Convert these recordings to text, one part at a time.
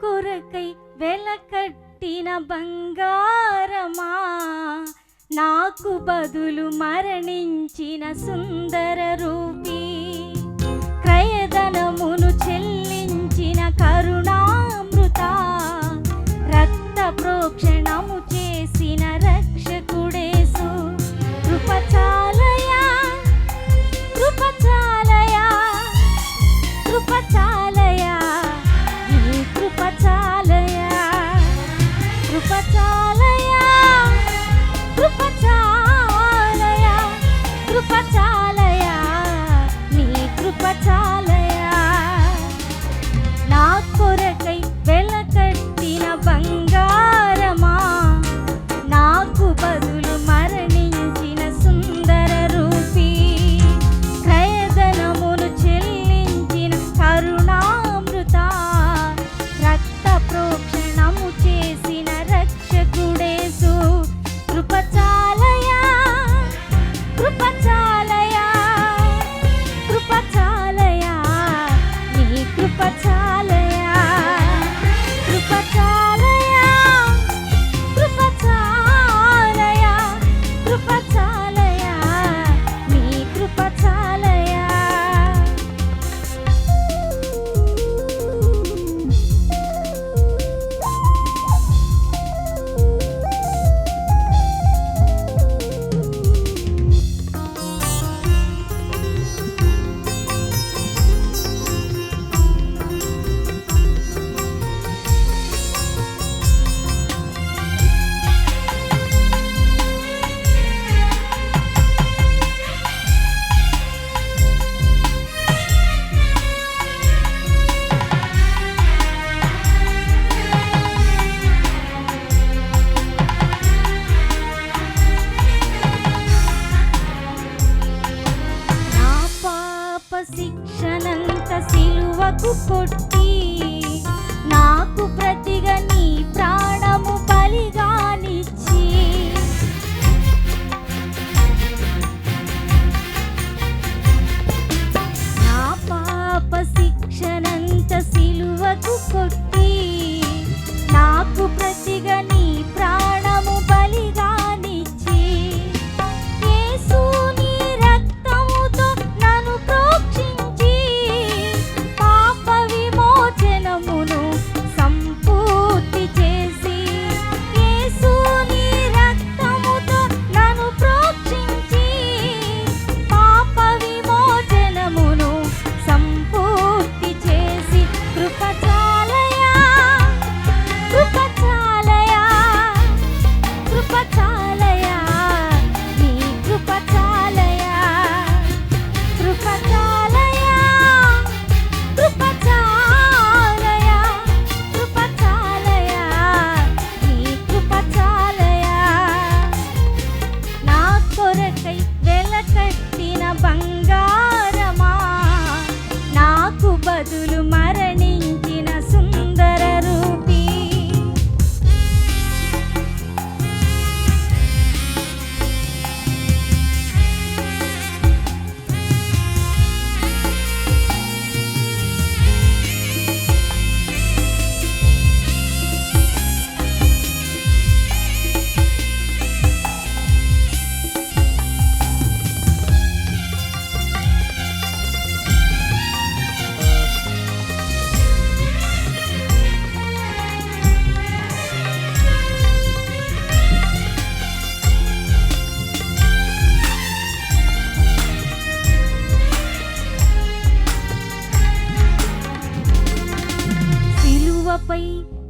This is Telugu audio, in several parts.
కొరకై వెలకట్టిన బంగారమా? నాకు బదులు మరణించిన సుందర రూపీ శిక్షనంత సిలువకు కొట్టి నాకు ప్రతిగా నీ ప్రాణము బలిగాని Grupo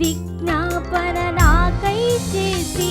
విజ్ఞాపన నాకై చేసి